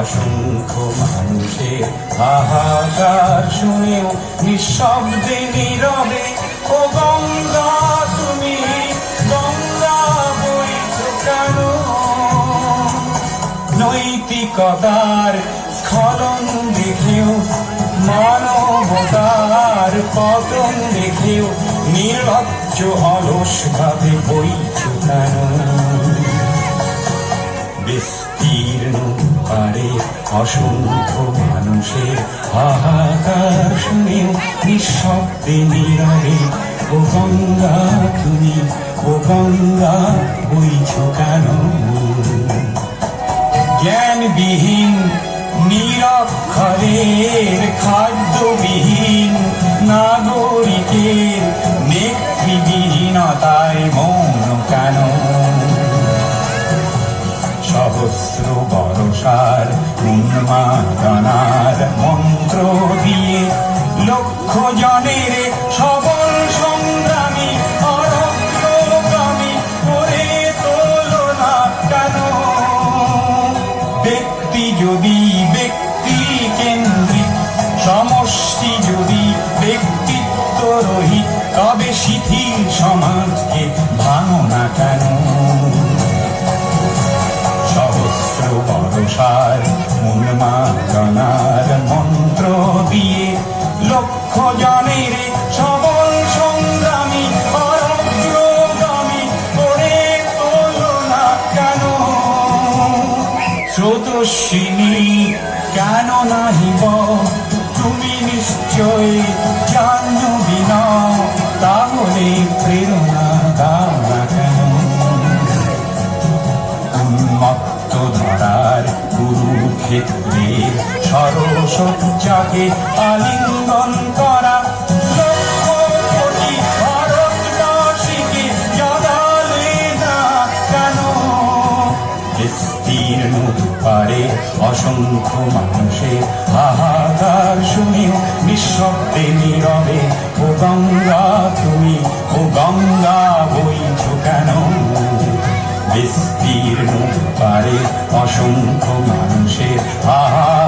অসংখ্য মানুষের হাহাকার শুনেও নিঃশব্দে নীরবে, ও গঙ্গা, তুমি গঙ্গা বইছ কেন? নৈতিকতার স্খলন দেখেও, মানবতার পতন দেখেও, নির্লজ্জ অলস ভাবে বইছ কেন? অসংখ্য মানুষের হাহাকার শুনে নিঃশব্দে নীরবে ও গঙ্গা, তুমি, ও গঙ্গা, বইছ কেন? জ্ঞানবিহীন, নিরক্ষরের, খাদ্যবিহীন, নাগরিকের নেত্রীবিহীনতায় মৌন কেন? সহস্র বরসার উন্মাদনার মন্ত্র দিয়ে লক্ষ জনের সবল সংগ্রামী অরগ্রগামী করে তোলো না কেন? ব্যক্তি যদি ব্যক্তি কেন্দ্রিক, সমষ্টি যদি ব্যক্তিত্ব রহিত তবে শিথিল সমাজকে ভাঙো না কেন? বরসার উন্মাদনার মন্ত্র দিয়ে লক্ষ জনের সবল সংগ্রামী অরগ্রগামী করে তোলো না কেন? স্রোতস্বিনী, কেন নাহিব তুমি নিশ্চয় জাহ্নবী নও তাহলে প্রেরণা কুরুক্ষেত্রের সরসজ্জাকে আলিঙ্গন করা। অসংখ্য মানুষের হাহাকার শুনেও নিঃশব্দে নীরবে, ও গঙ্গা, তুমি, ও গঙ্গা বইছ কেন? বিস্তীর্ণ পারে অসংখ্য মানুষের আহা